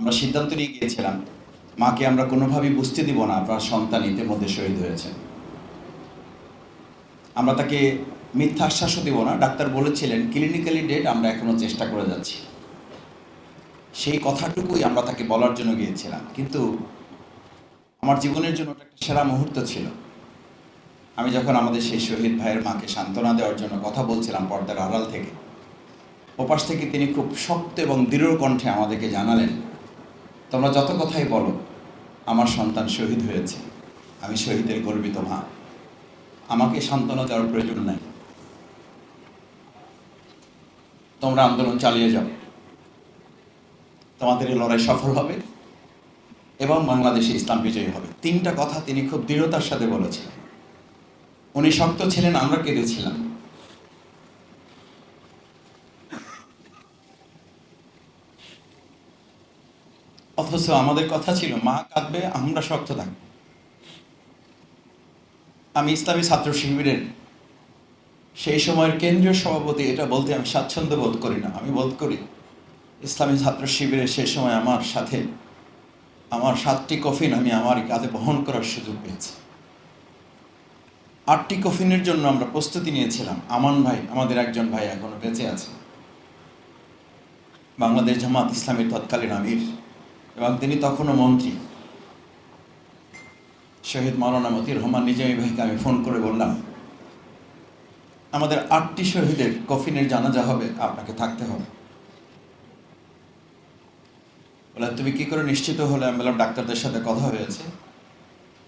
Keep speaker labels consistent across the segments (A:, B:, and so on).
A: আমরা সিদ্ধান্ত নিয়ে গিয়েছিলাম, মাকে আমরা কোনোভাবেই বুঝতে দিব না আপনার সন্তান ইতিমধ্যে শহীদ হয়েছে। আমরা তাকে মিথ্যা আশ্বাসও দিব না, ডাক্তার বলেছিলেন ক্লিনিক্যালি ডেট আমরা এখনও চেষ্টা করে যাচ্ছি। সেই কথাটুকুই আমরা তাকে বলার জন্য গিয়েছিলাম। কিন্তু আমার জীবনের জন্য ওটা একটা সেরা মুহূর্ত ছিল। আমি যখন আমাদের সেই শহীদ ভাইয়ের মাকে সান্ত্বনা দেওয়ার জন্য কথা বলছিলাম পর্দার আড়াল থেকে, ওপাশ থেকে তিনি খুব শক্ত এবং দৃঢ় কণ্ঠে আমাদেরকে জানালেন তোমরা যত কথাই বলো, আমার সন্তান শহীদ হয়েছে। আমি শহীদের গর্বিত মা। আমাকে সান্ত্বনা দেওয়ার প্রয়োজন নাই। তোমরা আন্দোলন চালিয়ে যাও। তোমাদের এই লড়াই সফল হবে এবং বাংলাদেশে ইসলাম বিজয়ী হবে। তিনটা কথা তিনি খুব দৃঢ়তার সাথে বলেছিলেন। উনি শক্ত ছিলেন, আমরা কেঁদেছিলাম। অথচ আমাদের কথা ছিল, মা কাঁদবে, আমরা শক্ত থাকব। আমি ইসলামী ছাত্র শিবিরের সেই সময়ের কেন্দ্রীয় সভাপতি, এটা বলতে আমি স্বাচ্ছন্দ্য বোধ করি না, আমি বোধ করি ইসলামী ছাত্র শিবিরের সেই সময় আমার সাথে, আমার সাতটি কফিন আমি আমার কাঁধে বহন করার সুযোগ পেয়েছি। আটটি কফিনের জন্য আমরা প্রস্তুতি নিয়েছিলাম। আমান ভাই, আমাদের একজন ভাই এখনও বেঁচে আছে। বাংলাদেশ জামাত ইসলামের তৎকালীন আমির। এবং তিনি তখনও মন্ত্রী। শহীদ মাওলানা মতির রহমান নিজামী ভাইকে আমি ফোন করে বললাম, আমাদের আটটি শহীদের কফিনের জানাজা হবে, আপনাকে থাকতে হবে। বলে, তুমি কি করে নিশ্চিত হলে? আমি বললাম, ডাক্তারদের সাথে কথা হয়েছে।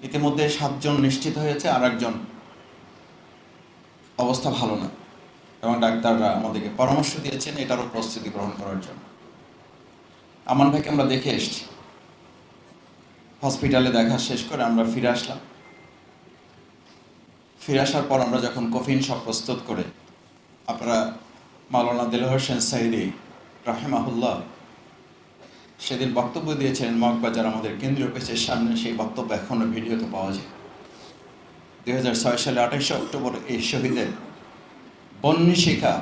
A: ইতিমধ্যে সাতজন নিশ্চিত হয়েছে আর একজন অবস্থা ভালো না। এবং ডাক্তাররা আমাদেরকে পরামর্শ দিয়েছেন এটারও প্রস্তুতি গ্রহণ করার জন্য। আমান ভাইকে আমরা দেখে এসছি। হসপিটালে দেখা শেষ করে আমরা ফিরে আসলাম। ফিরে আসার পর আমরা যখন কফিন সব প্রস্তুত করে, আপনারা মাওলানা দিল হোসেন সাইদি রাহেমাহুল্লাহ সেদিন বক্তব্য দিয়েছিলেন, মগবাজার আমাদের কেন্দ্রীয় পেজের সামনে সেই বক্তব্য এখনও ভিডিওতে পাওয়া যায়। দুই হাজার ছয় সালে আঠাশে অক্টোবর এই শহীদের বন্যী শিখা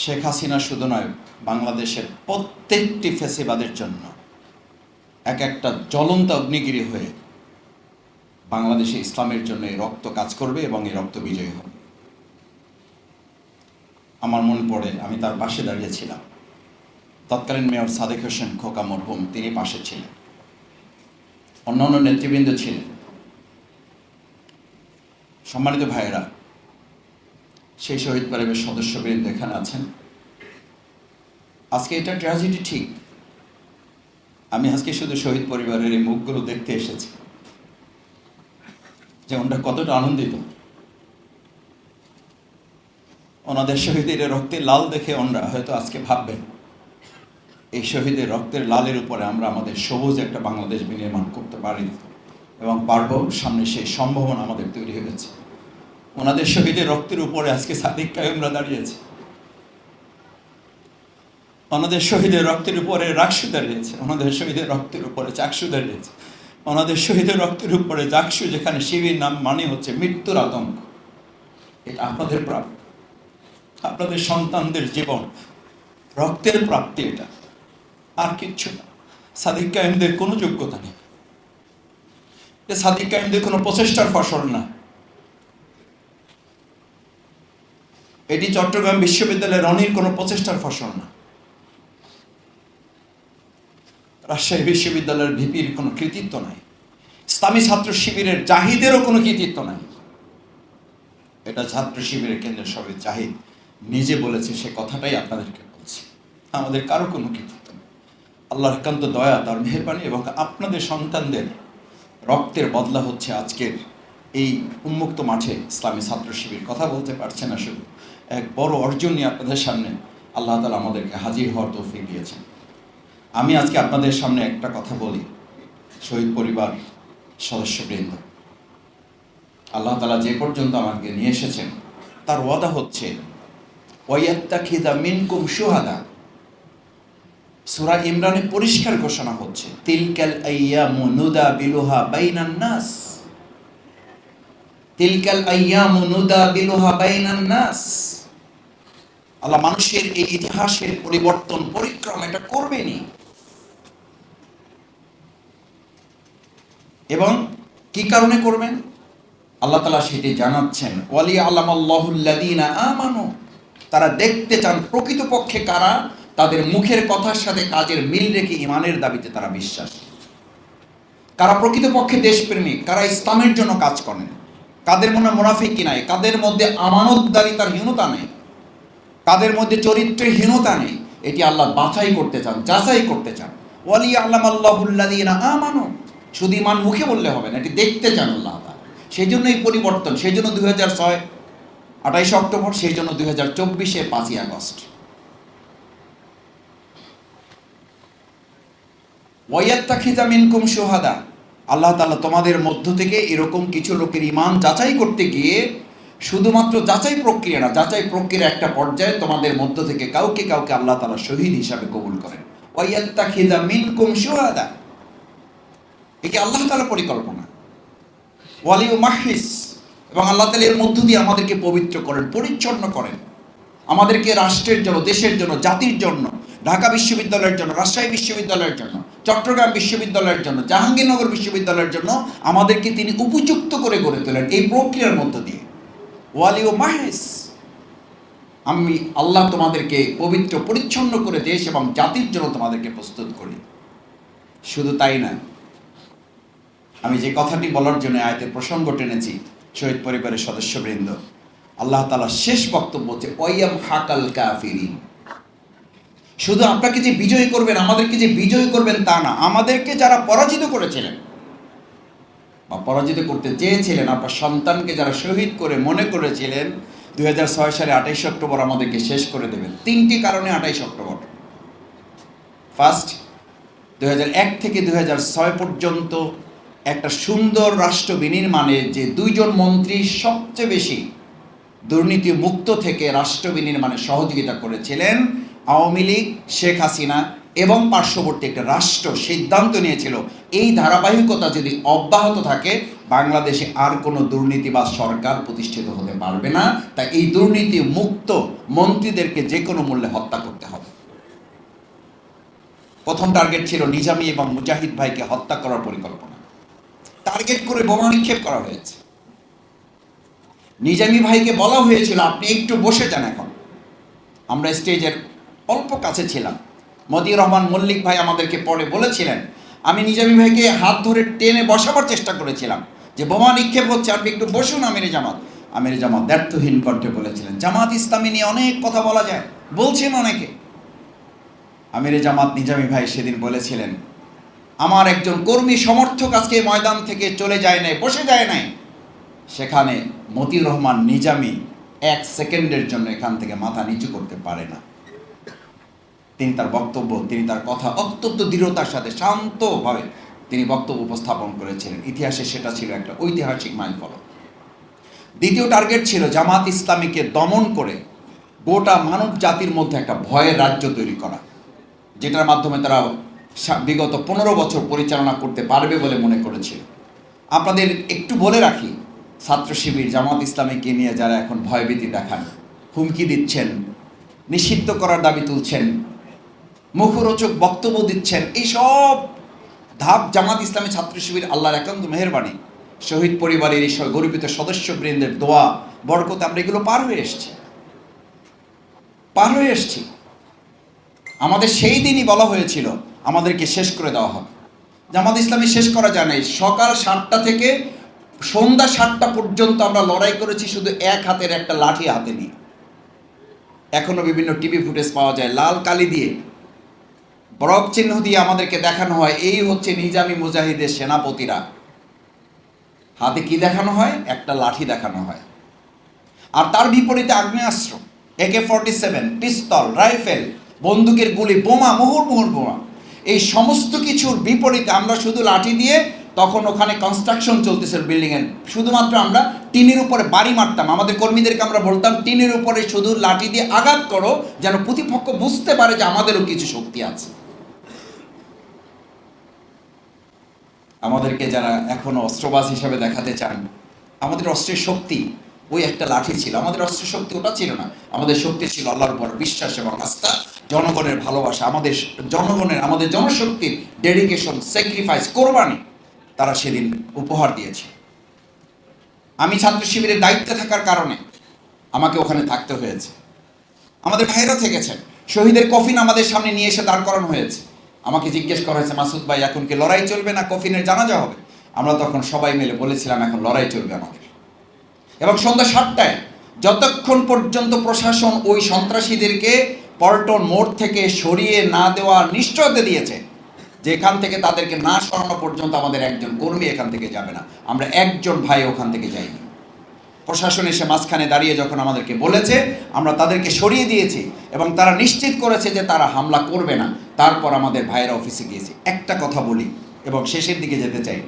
A: শেখ হাসিনা শুধু নয়, বাংলাদেশের প্রত্যেকটি ফেসিবাদের জন্য এক একটা জ্বলন্ত অগ্নিগিরি হয়ে বাংলাদেশে ইসলামের জন্য এই রক্ত কাজ করবে এবং এই রক্ত বিজয়ী হবে। আমার মনে পড়ে, আমি তার পাশে দাঁড়িয়েছিলাম তৎকালীন মেয়র সাদেক হোসেন খোকা মরহুম, তিনি পাশে ছিলেন। অন্যান্য নেতৃবৃন্দ ছিলেন। সম্মানিত ভাইয়েরা সেই শহীদ পরিবারের সদস্যবৃন্দ এখানে আছেন। আজকে এটা ট্র্যাজেডি ঠিক। আমি আজকে শুধু শহীদ পরিবারের এই মুখগুলো দেখতে এসেছি। যে ওনারা কতটা আনন্দিত। ওনাদের শহীদের রক্তের লাল দেখে ওনারা হয়তো আজকে ভাববেন, এই শহীদের রক্তের লালের উপরে আমরা আমাদের সবুজ একটা বাংলাদেশ বিনির্মাণ করতে পারি। এবং পারব সামনে সেই সম্ভাবনা আমাদের তৈরি হয়েছে। ওনাদের শহীদের রক্তের উপরে আজকে সাদিক কায়ুমরা দাঁড়িয়েছে। ওনাদের শহীদের রক্তের উপরে রাকসু দাঁড়িয়েছে, ওনাদের শহীদের রক্তের উপরে চাকসু দাঁড়িয়েছে। ওনাদের শহীদের রক্তের উপরে চাকসু, যেখানে শিবির নাম মানে হচ্ছে মৃত্যুর আতঙ্ক। এটা আপনাদের প্রাপ্য। আপনাদের সন্তানদের জীবন, রক্তের প্রাপ্তি এটা। আর কিচ্ছু না। সাদিক কায়েমদের কোনো যোগ্যতা নেই। সাদিক কায়েমদের কোনো প্রচেষ্টার ফসল না। এটি চট্টগ্রাম বিশ্ববিদ্যালয়ের রনির কোনো প্রচেষ্টার ফসল না। রাজশাহী বিশ্ববিদ্যালয়ের ভিপির কোনো কৃতিত্ব নাই। ইসলামী ছাত্র শিবিরের জাহিদেরও কোনো কৃতিত্ব নাই। এটা ছাত্র শিবিরের কেন্দ্রের সবাই জাহিদ নিজে বলেছে, সে কথাটাই আপনাদেরকে বলছি। আমাদের কারও কোনো কৃতিত্ব নেই। আল্লাহর একান্ত দয়া, তার মেহরবানি এবং আপনাদের সন্তানদের রক্তের বদলা হচ্ছে আজকের এই উন্মুক্ত মাঠে ইসলামী ছাত্র শিবির কথা বলতে পারছে না শুধু, এক বড় অর্জন নিয়ে আপনাদের সামনে আল্লাহ তালা আমাদেরকে হাজির হওয়ার তৌফিক দিয়েছেন। আমি আজকে আপনাদের সামনে একটা কথা বলি, শহীদ পরিবার সদস্যবৃন্দ। আল্লাহ তালা যে পর্যন্ত আমাকে নিয়ে এসেছেন, তার ওয়াদা হচ্ছে ওয়াত্তাখিদা মিনকুম সুহাদা সূরা ইমরানে পরিষ্কার ঘোষণা হচ্ছে, তিলকাল আইয়ামু নুদা বিলুহা বাইনান নাস। তিলকাল আইয়ামু নুদা বিলুহা বাইনান নাস। আল্লাহ মানুষের এই ইতিহাসের পরিবর্তন, পরিক্রম এটা করবেনি এবং কি কারণে করবেন? আল্লাহ তালা সেটি জানাচ্ছেন, ওয়ালি আল্লামাল্লাহুল্লাদিনা আমানু। তারা দেখতে চান প্রকৃতপক্ষে কারা? তাদের মুখের কথার সাথে কাজের মিল রেখে ইমানের দাবিতে তারা বিশ্বাস। কারা প্রকৃতপক্ষে দেশপ্রেমিক, কারা ইসলামের জন্য কাজ করেন। কাদের মনে মুনাফিকি নাই, কাদের মধ্যে আমানতদারিতার হীনতা নেই, কাদের মধ্যে চরিত্রের হীনতা নেই, এটি আল্লাহ বাছাই করতে চান, যাচাই করতে চান ওয়ালি আল্লাহ আল্লাহুল্লাদিনা আমানু, শুধু ইমান মুখে বললে হবে না, এটি দেখতে চান আল্লাহ। সেই জন্য এই পরিবর্তন সেই জন্য দুই হাজার ছয়, আঠাইশে অক্টোবর সেই জন্য দুই হাজার চব্বিশে পাঁচই আগস্ট ওয়াইয়াত্তাখিজা মিনকুম সুহাদা আল্লাহ তাআলা তোমাদের মধ্য থেকে এরকম কিছু লোকের ইমান যাচাই করতে গিয়ে শুধুমাত্র যাচাই প্রক্রিয়া না, যাচাই প্রক্রিয়া একটা পর্যায়ে তোমাদের মধ্য থেকে কাউকে কাউকে আল্লাহ তাআলা শহীদ হিসাবে কবুল করেন। ওয়াইয়াত্তাখিজা মিনকুম সুহাদা একে আল্লাহ তাআলা পরিকল্পনা। ওয়ালিউ মাহিস এবং আল্লাহ তাআলা এর মধ্য দিয়ে আমাদেরকে পবিত্র করেন, পরিচ্ছন্ন করেন। আমাদেরকে রাষ্ট্রের জন্য, দেশের জন্য, জাতির জন্য, ঢাকা বিশ্ববিদ্যালয়ের জন্য, রাজশাহী বিশ্ববিদ্যালয়ের জন্য চট্টগ্রাম বিশ্ববিদ্যালয়ের জন্য, জাহাঙ্গীরনগর বিশ্ববিদ্যালয়ের জন্য আমাদেরকে তিনি উপযুক্ত করে গড়ে তোলেন এই প্রক্রিয়ার মধ্য দিয়ে। ওয়ালিও মাহেস আমি আল্লাহ তোমাদেরকে পবিত্র, পরিচ্ছন্ন করে দেশ এবং জাতির জন্য তোমাদেরকে প্রস্তুত করি। শুধু তাই না আমি যে কথাটি বলার জন্য আয়তের প্রসঙ্গ টেনেছি, শহীদ পরিবারের সদস্যবৃন্দ, আল্লাহ তালা শেষ বক্তব্য হচ্ছে ওয়াইয়াম হাকাল কাফিরিন। শুধু আপনাকে যে বিজয়ী করবেন, আমাদেরকে যে বিজয়ী করবেন তা না, আমাদেরকে যারা পরাজিত করেছিলেন বা পরাজিত করতে চেয়েছিলেন, আপনার সন্তানকে যারা শহীদ করে মনে করেছিলেন দু হাজার ছয় সালে আঠাইশে অক্টোবর আমাদেরকে শেষ করে দেবেন। তিনটি কারণে আঠাইশ অক্টোবর। ফার্স্ট দু হাজার এক থেকে দু হাজার ছয় পর্যন্ত একটা সুন্দর রাষ্ট্র বিনির্মাণে যে দুইজন মন্ত্রী সবচেয়ে বেশি দুর্নীতি মুক্ত থেকে রাষ্ট্র বিনির্মাণে সহযোগিতা করেছিলেন আওয়ামী লীগ, শেখ হাসিনা এবং পার্শ্ববর্তী একটা রাষ্ট্র সিদ্ধান্ত নিয়েছিল, এই ধারাবাহিকতা যদি অব্যাহত থাকে, বাংলাদেশে আর কোনো দুর্নীতিবাজ সরকার প্রতিষ্ঠিত হতে পারবে না। তাই এই দুর্নীতি মুক্ত মন্ত্রীদেরকে যে কোনো মূল্যে হত্যা করতে হবে। প্রথম টার্গেট ছিল নিজামী এবং মুজাহিদ ভাইকে হত্যা করার পরিকল্পনা। টার্গেট করে বোমা নিক্ষেপ করা হয়েছে। নিজামী ভাইকে বলা হয়েছিল, আপনি একটু বসে যান এখন। আমরা স্টেজের অল্প কাছে ছিলাম। মতিউর রহমান মল্লিক ভাই আমাদেরকে পরে বলেছিলেন, আমি নিজামী ভাইকে হাত ধরে টেনে বসাবার চেষ্টা করেছিলাম। যে বোমা নিক্ষেপ হচ্ছে, আপনি একটু বসুন আমির জামাত। আমির জামাত ব্যর্থহীন কণ্ঠে বলেছিলেন, জামাত ইসলামী নিয়ে অনেক কথা বলা যায়, বলছেন অনেকে। আমির জামাত নিজামী ভাই সেদিন বলেছিলেন, আমার একজন কর্মী সমর্থক আজকে ময়দান থেকে চলে যায় নাই, বসে যায় নাই। সেখানে মতিউর রহমান নিজামী এক সেকেন্ডের জন্য এখান থেকে মাথা নিচু করতে পারে না। তিনি তার বক্তব্য, তিনি তার কথা অত্যন্ত দৃঢ়তার সাথে শান্তভাবে তিনি বক্তব্য উপস্থাপন করেছিলেন। ইতিহাসে সেটা ছিল একটা ঐতিহাসিক মাইলফলক। দ্বিতীয় টার্গেট ছিল জামাত ইসলামীকে দমন করে গোটা মানব জাতির মধ্যে একটা ভয়ের রাজ্য তৈরি করা, যেটার মাধ্যমে তারা বিগত পনেরো বছর পরিচালনা করতে পারবে বলে মনে করেছিল। আপনাদের একটু বলে রাখি, ছাত্র শিবির জামাত ইসলামীকে নিয়ে যারা এখন ভয়ভীতি দেখান, হুমকি দিচ্ছেন, নিষিদ্ধ করার দাবি তুলছেন মুখরোচক বক্তব্য দিচ্ছেন। এইসব ধাপ জামাত ইসলামী ছাত্র শিবির আল্লাহর একান্ত মেহরবানি। শহীদ পরিবারের এই সব গরিবিত সদস্যবৃন্দের দোয়া, বরকতে, আমরা এগুলো পার হয়ে এসছি। পার হয়ে এসছি। আমাদের সেই দিনই বলা হয়েছিল, আমাদেরকে শেষ করে দেওয়া হবে। জামাত ইসলামী শেষ করা যায় নাই। সকাল সাতটা থেকে সন্ধ্যা সাতটা পর্যন্ত আমরা লড়াই করেছি শুধু এক হাতের একটা লাঠি হাতে নিয়ে। এখনও বিভিন্ন টিভি ফুটেজ পাওয়া যায়, লাল কালি দিয়ে বরফ চিহ্ন দিয়ে আমাদেরকে দেখানো হয়, এই হচ্ছে নিজামি মুজাহিদের সেনাপতিরা। হাতে কি দেখানো হয়? একটা লাঠি দেখানো হয়। আর তার বিপরীতে আগ্নেয়াস্ত্র একে ফর্টি সেভেন পিস্তল, রাইফেল, বন্দুকের গুলি, বোমা, মুহুর মুহুর, বোমা। এই সমস্ত কিছুর বিপরীতে আমরা শুধু লাঠি দিয়ে তখন ওখানে কনস্ট্রাকশন চলতেছে বিল্ডিংয়ের শুধুমাত্র আমরা টিনের উপরে বাড়ি মারতাম। আমাদের কর্মীদেরকে আমরা বলতাম, টিনের উপরে শুধু লাঠি দিয়ে আঘাত করো, যেন প্রতিপক্ষ বুঝতে পারে যে আমাদেরও কিছু শক্তি আছে। আমাদেরকে যারা এখনও অস্ত্রবাজ হিসাবে দেখাতে চান, আমাদের অস্ত্রের শক্তি ওই একটা লাঠি ছিল। আমাদের অস্ত্রের শক্তি ওটা ছিল না। আমাদের শক্তি ছিল আল্লাহর উপর বিশ্বাস এবং আস্থা, জনগণের ভালোবাসা, আমাদের জনগণের, আমাদের জনশক্তির ডেডিকেশন স্যাক্রিফাইস কোরবানি তারা সেদিন উপহার দিয়েছে। আমি ছাত্র শিবিরের দায়িত্বে থাকার কারণে আমাকে ওখানে থাকতে হয়েছে। আমাদের ভাইরা থেকেছেন। শহীদের কফিন আমাদের সামনে নিয়ে এসে দাঁড় করানো হয়েছে। আমাকে জিজ্ঞেস করা হয়েছে, মাসুদ ভাই, এখন কি লড়াই চলবে না কফিনের জানাজা হবে? আমরা তখন সবাই মিলে বলেছিলাম, এখন লড়াই চলবে আমাদের। এবং সন্ধ্যা সাতটায়, যতক্ষণ পর্যন্ত প্রশাসন ওই সন্ত্রাসীদেরকে পল্টন মোড় থেকে সরিয়ে না দেওয়া নিশ্চয়তা দিয়েছে যে এখান থেকে তাদেরকে না সরানো পর্যন্ত আমাদের একজন কর্মী এখান থেকে যাবে না। আমরা একজন ভাই ওখান থেকে যাইনি। প্রশাসন এসে মাঝখানে দাঁড়িয়ে যখন আমাদেরকে বলেছে, আমরা তাদেরকে সরিয়ে দিয়েছি এবং তারা নিশ্চিত করেছে যে তারা হামলা করবে না। তারপর আমাদের ভাইয়েরা অফিসে গিয়েছি। একটা কথা বলি এবং শেষের দিকে যেতে চাই।